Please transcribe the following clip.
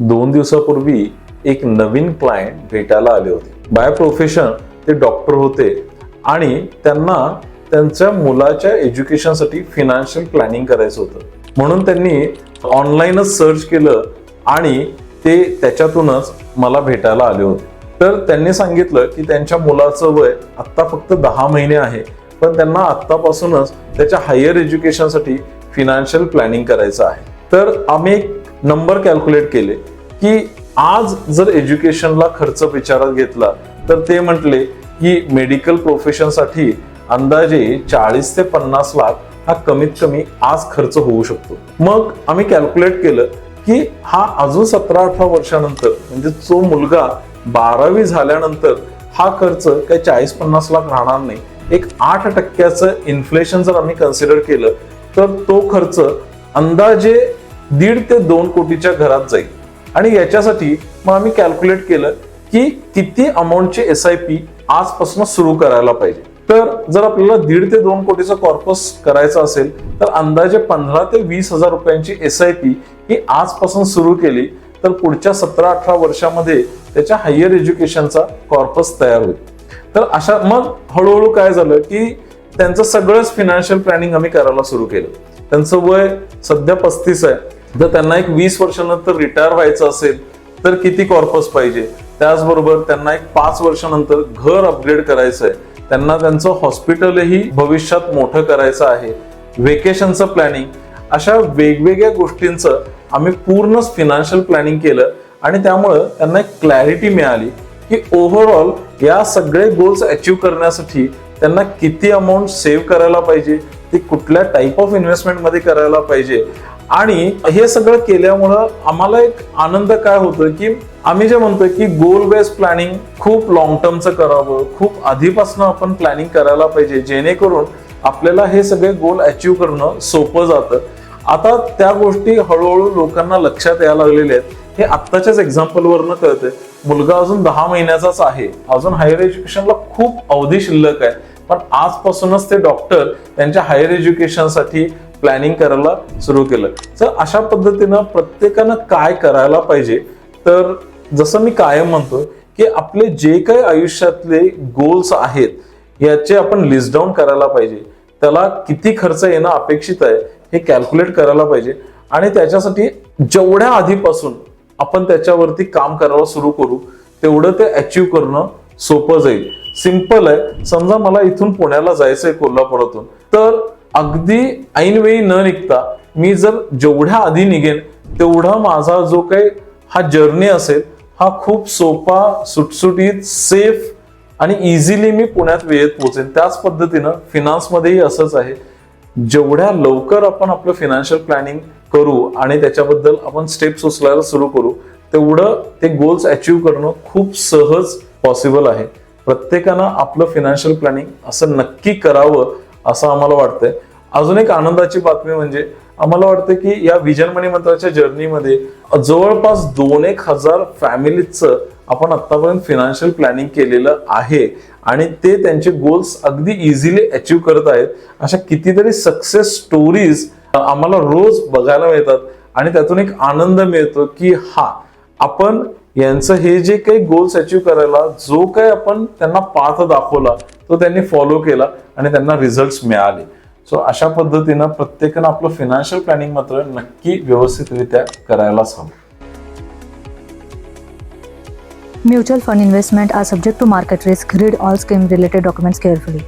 दोन दिवसापूर्वी एक नवीन क्लायंट भेटायला आले होते. बाय प्रोफेशन ते डॉक्टर होते आणि त्यांना त्यांच्या मुलाच्या एज्युकेशनसाठी फिनान्शियल प्लॅनिंग करायचं होतं. म्हणून त्यांनी ऑनलाईनच सर्च केलं आणि ते त्याच्यातूनच मला भेटायला आले होते. तर त्यांनी सांगितलं की त्यांच्या मुलाचं वय आत्ता फक्त दहा महिने आहे पण त्यांना आत्तापासूनच त्याच्या हायर एज्युकेशनसाठी फिनान्शियल प्लॅनिंग करायचं आहे. तर आम्ही एक नंबर कॅल्क्युलेट केले. की आज जर एज्युकेशनला खर्च विचारात घेतला तर ते म्हटले की मेडिकल प्रोफेशनसाठी अंदाजे चाळीस ते पन्नास लाख हा कमीत कमी आज खर्च होऊ शकतो. मग आम्ही कॅल्क्युलेट केलं की हा अजून सतरा अठरा वर्षानंतर म्हणजे जो मुलगा बारावी झाल्यानंतर हा खर्च काही चाळीस पन्नास लाख राहणार नाही. एक आठ टक्क्याचं इन्फ्लेशन जर आम्ही कन्सिडर केलं तर तो खर्च अंदाजे दीड ते दोन कोटीच्या घरात जाईल. आणि याच्यासाठी मग आम्ही कॅल्क्युलेट केलं की किती अमाऊंटची एस आय पी आजपासून सुरू करायला पाहिजे. तर जर आपल्याला दीड ते दोन कोटीचा कॉर्पस करायचा असेल तर अंदाजे पंधरा ते वीस हजार रुपयांची एस आय पी ही आजपासून सुरू केली तर पुढच्या सतरा अठरा वर्षामध्ये त्याच्या हायर एज्युकेशनचा कॉर्पस तयार होईल. तर अशा मग हळूहळू काय झालं की त्यांचं सगळंच फिनान्शियल प्लॅनिंग आम्ही करायला सुरू केलं. त्यांचं वय सध्या पस्तीस आहे. जर त्यांना एक वीस वर्षानंतर रिटायर व्हायचं असेल तर किती कॉर्पस पाहिजे? त्याचबरोबर त्यांना एक पाच वर्षानंतर घर अपग्रेड करायचं आहे. त्यांना त्यांचं हॉस्पिटलही भविष्यात मोठं करायचं आहे. वेकेशनचं प्लॅनिंग अशा वेगवेगळ्या गोष्टींचं आम्ही पूर्णच फिनान्शियल प्लॅनिंग केलं आणि त्यामुळं त्यांना एक क्लॅरिटी मिळाली की ओव्हरऑल या सगळे गोल्स अचीव करण्यासाठी त्यांना किती अमाऊंट सेव्ह करायला पाहिजे ती कुठल्या टाईप ऑफ इन्व्हेस्टमेंटमध्ये करायला पाहिजे? आणि हे सगळं केल्यामुळं आम्हाला एक आनंद काय होतो की आम्ही जे म्हणतोय की गोल बेस्ड प्लॅनिंग खूप लॉंग टर्मचं करावं खूप आधीपासून आपण प्लॅनिंग करायला पाहिजे जेणेकरून आपल्याला हे सगळे गोल अचीव करणं सोपं जातं. आता त्या गोष्टी हळूहळू लोकांना लक्षात यायला लागलेल्या आहेत. हे आत्ताच्याच एक्झाम्पल वरनं कळतंय. मुलगा अजून दहा महिन्याचाच आहे. अजून हायर एज्युकेशनला खूप अवधी शिल्लक आहे. पण आजपासूनच ते डॉक्टर त्यांच्या हायर एज्युकेशनसाठी प्लॅनिंग करायला सुरू केलं. तर अशा पद्धतीनं प्रत्येकानं काय करायला पाहिजे? तर जसं मी कायम म्हणतो की आपले जे काही आयुष्यातले गोल्स आहेत याचे आपण लिस्ट डाऊन करायला पाहिजे. त्याला किती खर्च येणं अपेक्षित आहे हे कॅल्क्युलेट करायला पाहिजे. आणि त्याच्यासाठी जेवढ्या आधीपासून आपण त्याच्यावरती काम करायला सुरू करू तेवढं ते अचीव करणं सोपं जाईल. सिंपल आहे. समजा मला इथून पुण्याला जायचंय कोल्हापुरातून. तर अगदी ऐनवेळी न निघता मी जर जेवढ्या आधी निघेन तेवढा माझा जो काही हा जर्नी असेल हा खूप सोपा सुटसुटीत सेफ आणि इझिली मी पुण्यात वेळेत पोहोचेन. त्याच पद्धतीनं फिनान्समध्येही असंच आहे. जेवढ्या लवकर आपण आपलं फिनान्शियल प्लॅनिंग करू आणि त्याच्याबद्दल आपण स्टेप्स उचलायला सुरू करू तेवढं ते गोल्स अचीव करणं खूप सहज पॉसिबल आहे. प्रत्येकानं आपलं फिनान्शियल प्लॅनिंग असं नक्की करावं असं आम्हाला वाटतंय. अजून एक आनंदाची बातमी म्हणजे आम्हाला वाटतं की या विजन मनी मंत्राच्या जर्नीमध्ये जवळपास दोन एक हजार फॅमिलीचं आपण आतापर्यंत फिनान्शियल प्लॅनिंग केलेलं आहे आणि ते त्यांचे गोल्स अगदी इझिली अचीव करत आहेत. अशा कितीतरी सक्सेस स्टोरीज आम्हाला रोज बघायला मिळतात आणि त्यातून एक आनंद मिळतो की हा आपण यांचं हे जे काही गोल्स अचीव्ह करायला जो काही आपण त्यांना पाथ दाखवला तो त्यांनी फॉलो केला आणि त्यांना रिझल्ट मिळाले. सो अशा पद्धतीनं प्रत्येकानं आपलं फिनान्शियल प्लॅनिंग मात्र नक्की व्यवस्थितरित्या करायलाच हवं. Mutual fund investment are subject to market risk read all scheme related documents carefully